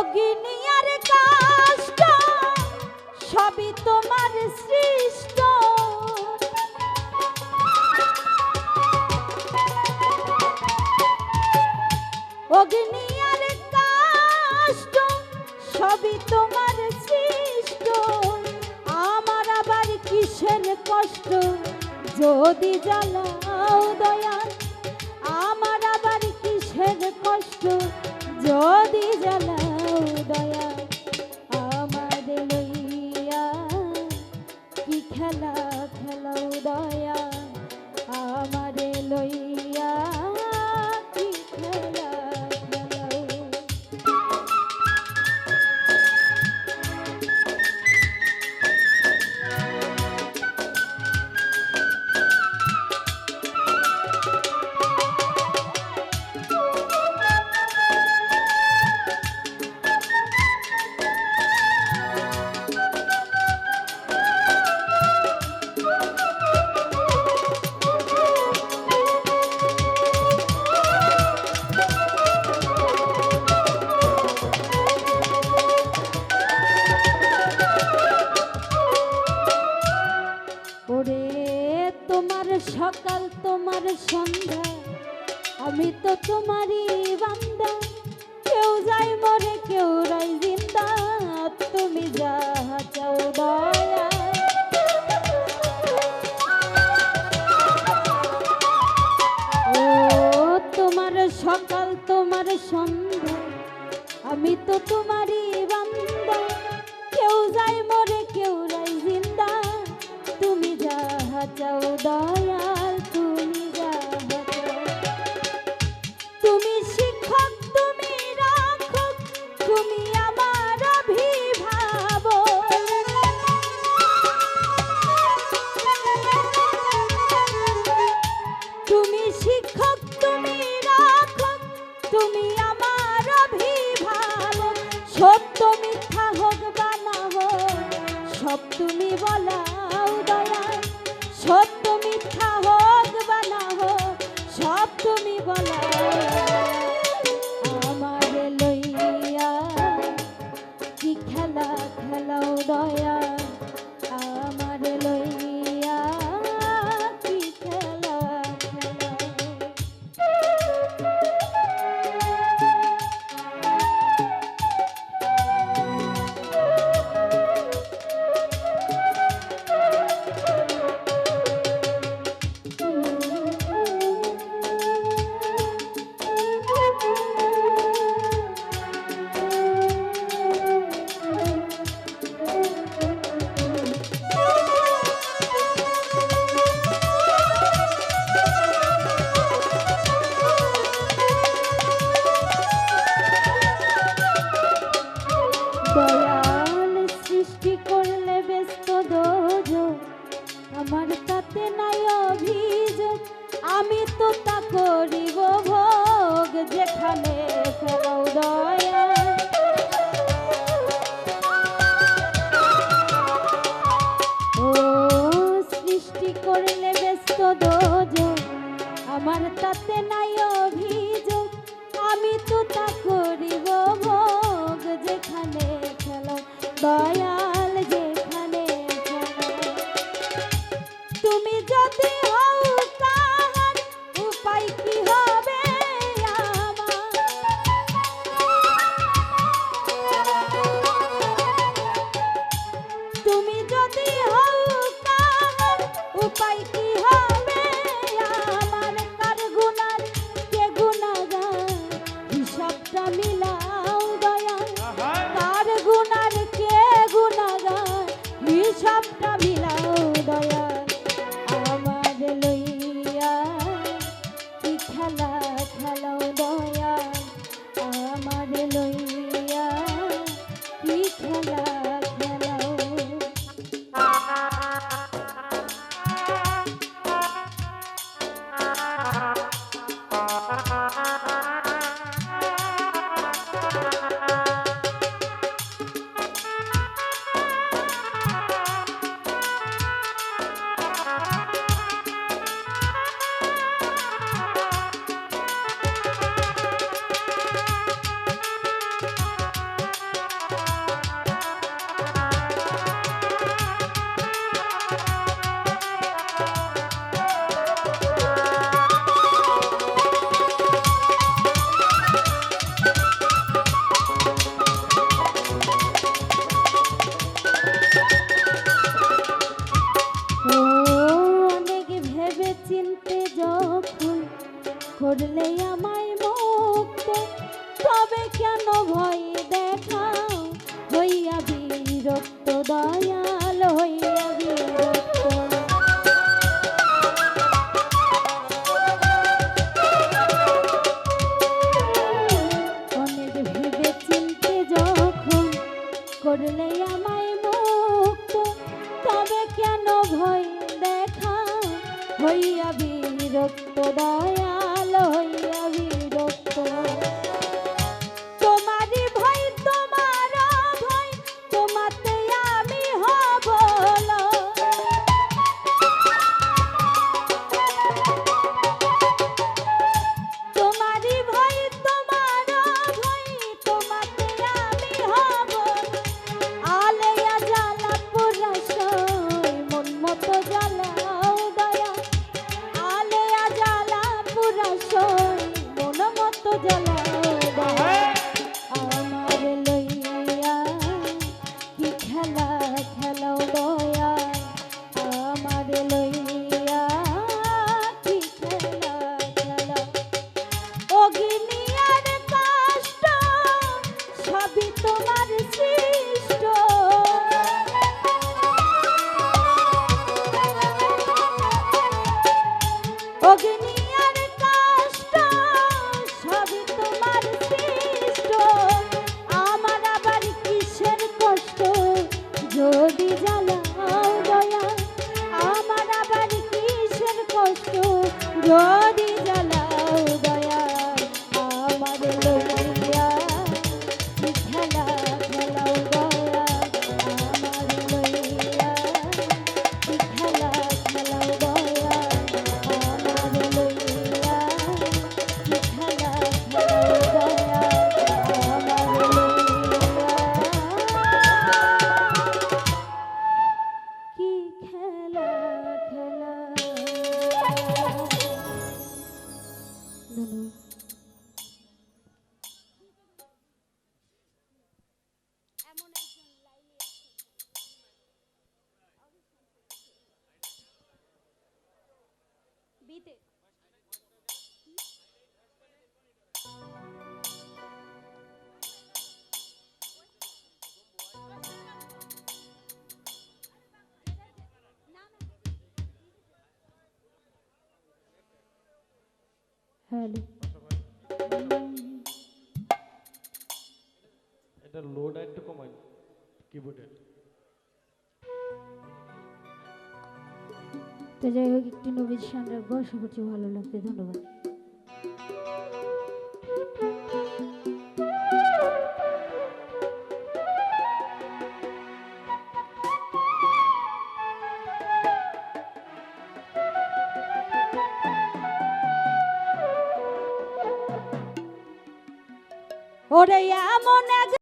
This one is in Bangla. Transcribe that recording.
অগ্নি আর কাষ্ট সবই তোমার সৃষ্ট। অগ্নি আর কাষ্ট সবই তোমার সৃষ্ট। আমার আবার কিসের কষ্ট? যদি জ্বালাও দয়া, আমার আবার কিসের কষ্ট? যদি জ্বালাও তোমার সকাল, তোমার সন্ধ্যা। আমি তো তোমারই বান্দা। কেউ যাই মরে, কেউ রাই জিন্দা। তুমি যা চাও দয়া আমার অভিভাবক, সত্য মিথ্যা হোক বা না হোক, সব তুমি বলাও দয়া সত্য মিথ্যা হোক বা না হোক, সব তুমি বলাও। তাতে নাই অভিযোগ। আমি তো তা করিব ভোগ যেখানে ফেরাও দয়া। ও সৃষ্টি করলে ব্যস্ত দোজ। আমার তাতে নাই অভিযোগ। আমি তো তা করিব ভোগ যেখানে খেলো দয়াল হিসাবটা শিল্পে যখন করলে আমায় মুক্ত তবে কেন ভয় দেখা হইয়া বিরক্ত দয়া। জানাও হ্যালো এটা লোড একটু কমাই কিবোর্ডের তো যাই হোক একটু নবীন সামনে বসে করছি ভালো লাগছে ধন্যবাদ। ওরে এমন এক